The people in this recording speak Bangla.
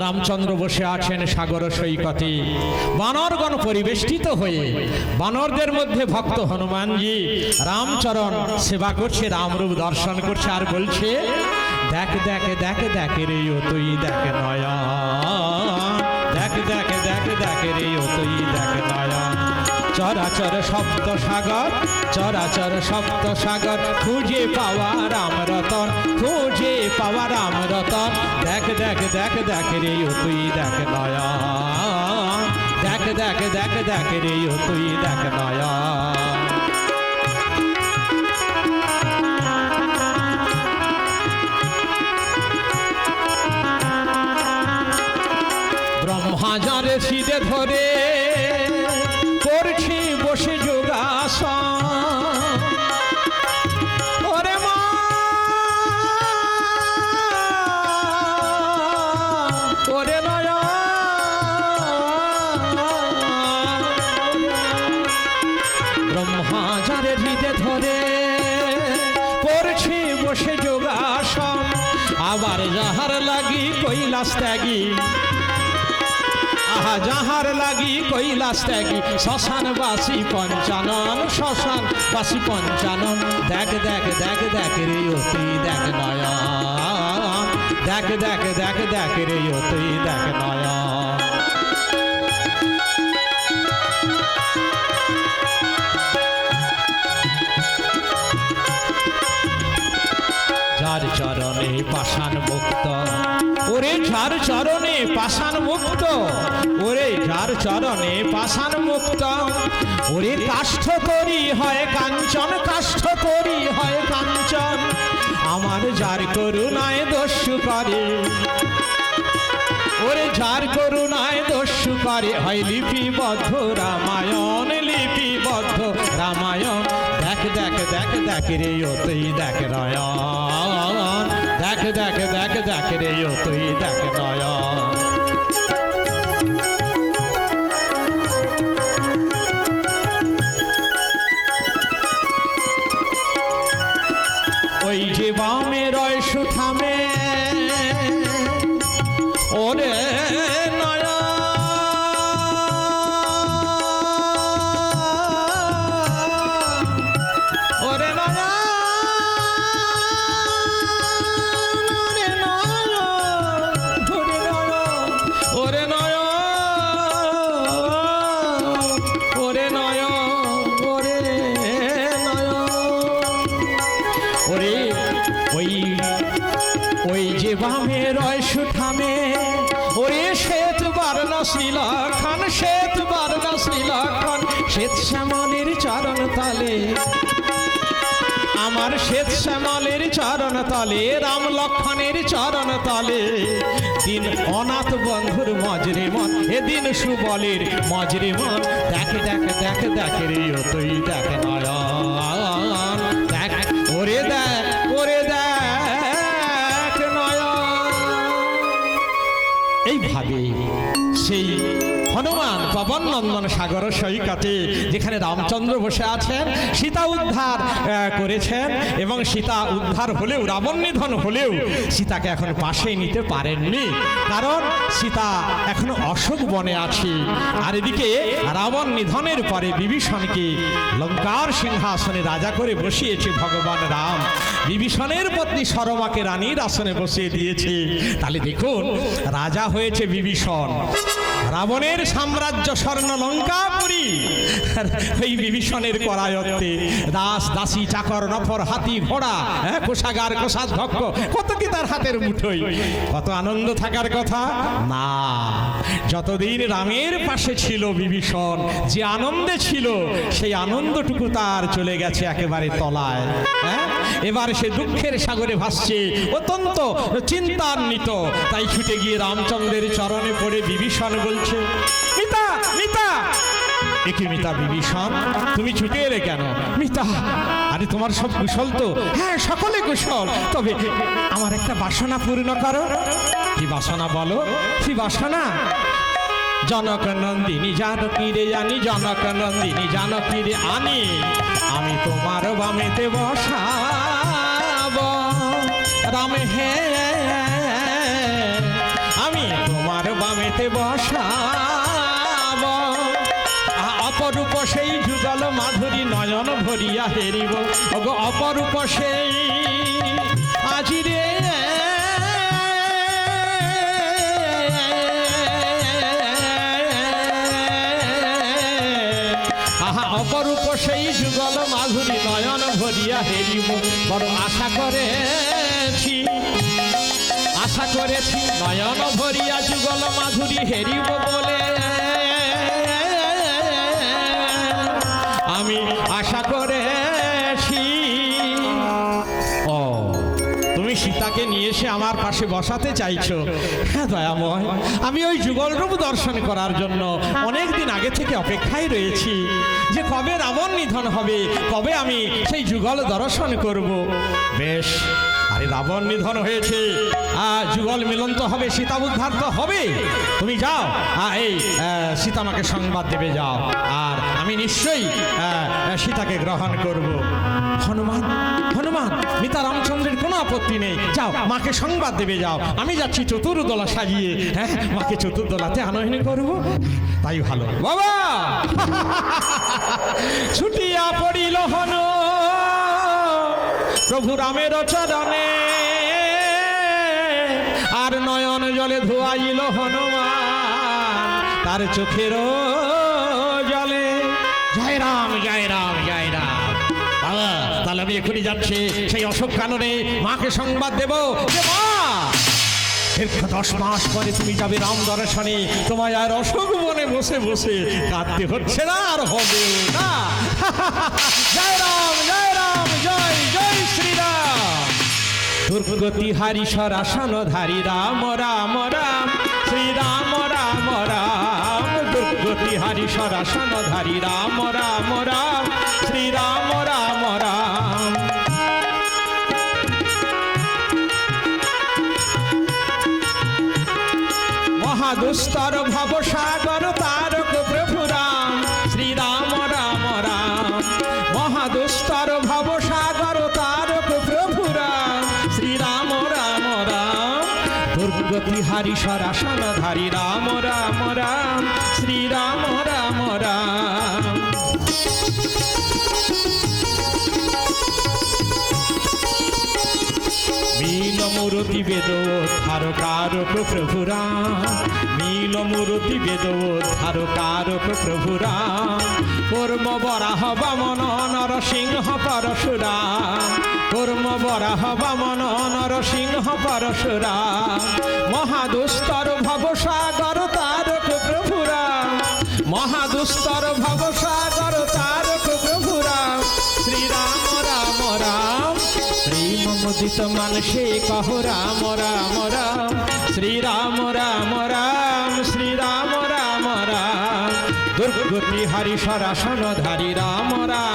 রামচন্দ্র বসে আছেন সাগর সৈকতে। বানরগণ পরিবেষ্টিত হয়ে বানরদের মধ্যে ভক্ত হনুমানজি রামচরণ সেবা করছে, রামরূপ দর্শন করছে আর বলছে, দেখ, দেখে দেখে দেখে রে তুই দেখে নয়া। চরাচর সপ্ত সাগর, চরাচর সপ্ত সাগর, খুঁজে পাওয়া রাম রতন, খুঁজে পাওয়া রাম রতন। দেখ দেখ দেখ দেখ রে তুই দেখ নয়া দেখ দেখ দেখ দেখ রে তুই দেখ নয়া ব্রহ্মাজারে সিদে ধরে করছি বসে যোগাসন। ধরে করছি বসে যোগাসন। আবার যাহার লাগি কৈলাস ত্যাগী আহা যাহার লাগি কৈলাস ত্যাগী, শ্মশান বাসি পঞ্চানন, শ্মশান বাসি পঞ্চানন। দেখ দেখ দেখ দেখ রে তুই দেখ নয়া দেখ দেখ দেখ দেখ রে তুই দেখ নয়া যার চরণে পাষাণ মুক্ত ওরে যার চরণে পাষাণ মুক্ত। ওরে যার চরণে পাষাণ মুক্ত। ওরে কাষ্ঠ তরি হয় কাঞ্চন, কাষ্ঠ তরি হয় কাঞ্চন। আমার যার করুণায় দস্যু করে। ওরে যার করুণায় দস্যু করে হয় লিপিবদ্ধ রামায়ণ লিপিবদ্ধ রামায়ণ। দেখ দেখ দেখ দেখ রে, ওতেই দেখ নয়ন দেখ দেখ দেখ দেখ রে ও তুই দেখ নয় ওই যে বামে রয় সুথামে ওই ওই যে বামে রয় সুঠামে ওরে শ্বেত বারণ শ্রীলক্ষণ শ্বেত বারণ খান শ্বেত শ্যামলের চরণ তলে। আমার শ্বেত শ্যামলের চরণ তলে, রাম লক্ষণের চরণ তলে। দিন অনাথ বন্ধুর মজরে মন এ দিন সুবলের মজরে মন। দেখ দেখ দেখ দেখ রে তুই দেখ নয়ন এইভাবে সেই পবন নন্দন সাগর সৈকতে, যেখানে রামচন্দ্র বসে আছেন, সীতা উদ্ধার করেছেন, এবং সীতা উদ্ধার হলেও, রাবণ নিধন হলেও সীতাকে এখন পাশে নিতে পারেননি। কারণ সীতা এখনও অশোক বনে আছে। আর এদিকে রাবণ নিধনের পরে বিভীষণকে লঙ্কার সিংহাসনে রাজা করে বসিয়েছে ভগবান রাম। বিভীষণের পত্নী সরমাকে রানীর আসনে বসিয়ে দিয়েছে। তাহলে দেখুন, রাজা হয়েছে বিভীষণ। রাবণের সাম্রাজ্য স্বর্ণ লঙ্কাপুরী ওই বিভীষণের করায়ত্তে দাস, দাসী, চাকর, নফর, হাতি, ঘোড়া হ্যাঁ কোষাগার কোষাধ্যক্ষ কত কি তার হাতের মুঠোই। কত আনন্দ থাকার কথা? না। যতদিন রামের পাশে ছিল বিভীষণ, যে আনন্দে ছিল, সেই আনন্দটুকু তার চলে গেছে একেবারে তলায় হ্যাঁ? এবার সে দুঃখের সাগরে ভাসছে, অত্যন্ত চিন্তান্বিত। তাই ছুটে গিয়ে রামচন্দ্রের চরণে পড়ে বিভীষণ বলছে একে মিতা বিভীষণ, তুমি ছুটে এলে কেন? মিতা, আরে তোমার সব কুশল তো? হ্যাঁ সকলে কুশল। তবে আমার একটা বাসনা পূর্ণ করো। কি বাসনা বলো? কি বাসনা? জনক নন্দিনী জানকী রে জানি, জনক নন্দিনী জানকী রে আনি। আমি তোমার বামেতে বসাব। রাম হে, আমি তোমার বামেতে বসাব। মাধুরী নয়ন ভরিয়া হেরিব। ওগো অপরূপ সেই আজি রে। আহা, অপরূপ সেই যুগল মাধুরী নয়ন ভরিয়া হেরিব। বড় আশা করেছি আশা করেছি নয়ন ভরিয়া যুগল মাধুরী হেরিব বলে। সীতাকে নিয়ে এসে আমার পাশে বসাতে চাইছো। হ্যাঁ দয়াময় আমি ওই যুগল রূপ দর্শন করার জন্য অনেক দিন আগে থেকে অপেক্ষায় রয়েছি যে কবে রাবণ নিধন হবে কবে আমি সেই যুগল দর্শন করব। বেশ আরে রাবণ নিধন হয়েছে। আহ, যুগল মিলন তো হবে সীতা উদ্ধার তো হবে। তুমি যাও এই সীতা আমাকে সংবাদ দেবে যাও। আর আমি নিশ্চয়ই সীতাকে গ্রহণ করব। হনুমান হনুমান, মিতা রামচন্দ্রের কোনো আপত্তি নেই। যাও, মাকে সংবাদ দেবে, যাও। আমি যাচ্ছি চতুর্দলা সাজিয়ে হ্যাঁ মাকে চতুর্দলাতে আনয়ন করব। তাই ভালো। বাবা! ছুটিয়া পড়িল হন। প্রভু রামের চরণে। আর নয়ন জলে ধোয়াইল হনুমান। তার চোখের জলে জয় রাম জয় রাম জয় রাম। বাবা, তাহলে আমি এখনই যাচ্ছি। সেই অশোক কাননে মাকে সংবাদ দেব। দীর্ঘ দশ মাস পরে তুমি যাবে রাম দর্শনে। তোমায় আর অশোক বনে বসে বসে কাঁদতে হচ্ছে না, আর হবে না। জয় রাম জয় রাম, জয় জয় শ্রীরাম। দুর্গতি হারি সরাসন ধারি রাম রাম রাম। শ্রীরাম রাম রাম দুর্গতি হারি সরাসন ধারি রাম রাম রাম শ্রীরাম রাম রাম। মহাদুস্তর ভবসাগর দুর্গতি হারি সরাসন ধারি। রাম রাম রাম শ্রীরাম রাম রাম। মূরতি বেদ ধার কারক প্রভু রাম নীল মূরতি বেদ ধার কারক প্রভু রাম কর্ম বরাহ বামন নরসিংহ পরশুরাম কর্ম বরাহ বামন নরসিংহ পরশুরাম মহাদুস্তর ভবসাগর তারক প্রভু রাম মহাদুস্তর ভবসাগর শ্রীমমোদিত মানসে কহ রাম রাম রাম। শ্রীরাম, রাম রাম, শ্রীরাম, রাম রাম। দুর্গতি হরি সরাসন ধারি, রাম রাম।